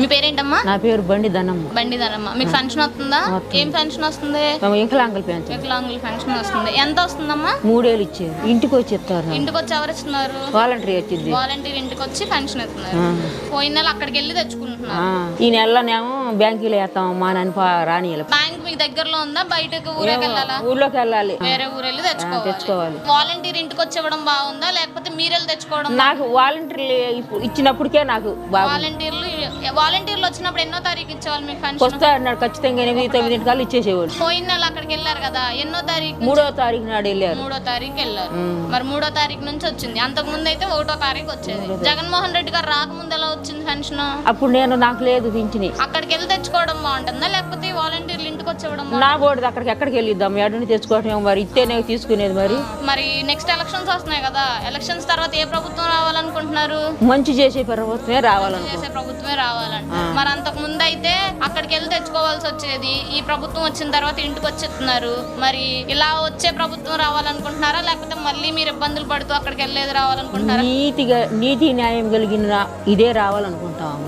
మీ పేరేంటమ్మా? నా పేరు బండి ధనమ్మ. బండి ధనమ్మ. మీకు పెన్షన్ వస్తుందా? ఏం పెన్షన్ వస్తుంది? ఇంకలాంకలు పెంచు వికలాంగుల పెన్షన్ వస్తుంది. ఎంత వస్తుందమ్మా? మూడేళ్ళు ఇచ్చారు. ఇంటికి వచ్చి ఇస్తారు ఇంటికి వచ్చి ఎవరు ఇస్తున్నారు వాలంటరీ వచ్చింది. వాలంటీర్ ఇంటికి వచ్చి పెన్షన్ ఇస్తున్నారు పోయిన నెల అక్కడికి వెళ్ళి తెచ్చుకుంటున్నారు ఈ నెలలోనేమో బ్యాంకులో వేస్తాం మా నాన్న రాని బ్యాంక్ మీకు దగ్గరలో ఉందా? బయటకు ఊరేకి వెళ్ళాలా? ఊళ్ళోకి వెళ్ళాలి. వేరే ఊరు వెళ్ళి తెచ్చుకోవాలి. తెచ్చుకోవాలి. వాలంటీర్ ఇంటికి వచ్చి ఇవ్వడం బాగుందా? లేకపోతే మీరు వెళ్ళి తెచ్చుకోవడం నాకు వాలంటీర్లు ఇప్పు- ఇచ్చినప్పటికే నాకు బాగా వాలంటీర్లు వాలంటీర్లు వచ్చినప్పుడు ఎన్నో తారీఖు ఇచ్చేవాళ్ళు మీకు పెన్షన్ వస్తా అన్నాడు ఖచ్చితంగా ఎనిమిది తొమ్మిదింటి కల్లా ఇచ్చేసేవాడు. పోయిన నెల అక్కడికి వెళ్ళారు కదా ఎన్నో తారీఖు మూడో తారీఖు నాడు వెళ్ళారు. మూడో తారీఖు వెళ్ళారు. మరి మూడో తారీఖు నుంచి వచ్చింది. అంతకు ముందు అయితే ఒకటో తారీఖు వచ్చేది. జగన్మోహన్ రెడ్డి గారు రాకముందు ఎలా వచ్చింది పెన్షన్ అప్పుడు నేను నాకు లేదు పింఛని అక్కడికి వెళ్ళి తెచ్చుకోవడం బాగుంటుందా? లేకపోతే వాలంటీర్లు ఇంటికి వచ్చి ఇవ్వడం? నా బోర్డు అక్కడికి ఎక్కడికి వెళ్ళిద్దాం. ఎడని తెచ్చుకోవటం మరి. ఇస్తేనే తీసుకునేది మరి. మరి నెక్స్ట్ ఎలక్షన్స్ వస్తున్నాయి కదా. ఎలక్షన్స్ తర్వాత ఏ ప్రభుత్వం రావాలనుకుంటున్నారు? మంచి చేసే ప్రభుత్వమే రావాలనుకో చేసే ప్రభుత్వమే రావాలంట. మరి అంతకు ముందు అయితే అక్కడికి వెళ్ళి తెచ్చుకోవాల్సి వచ్చేది ఈ ప్రభుత్వం వచ్చిన తర్వాత ఇంటికి వచ్చేస్తున్నారు మరి ఇలా వచ్చే ప్రభుత్వం రావాలనుకుంటున్నారా? లేకపోతే మళ్ళీ మీరు ఇబ్బందులు పడుతూ అక్కడికి వెళ్ళేది రావాలనుకుంటున్నారా? నీతిగా నీతి న్యాయం కలిగిన ఇదే రావాలనుకుంటాం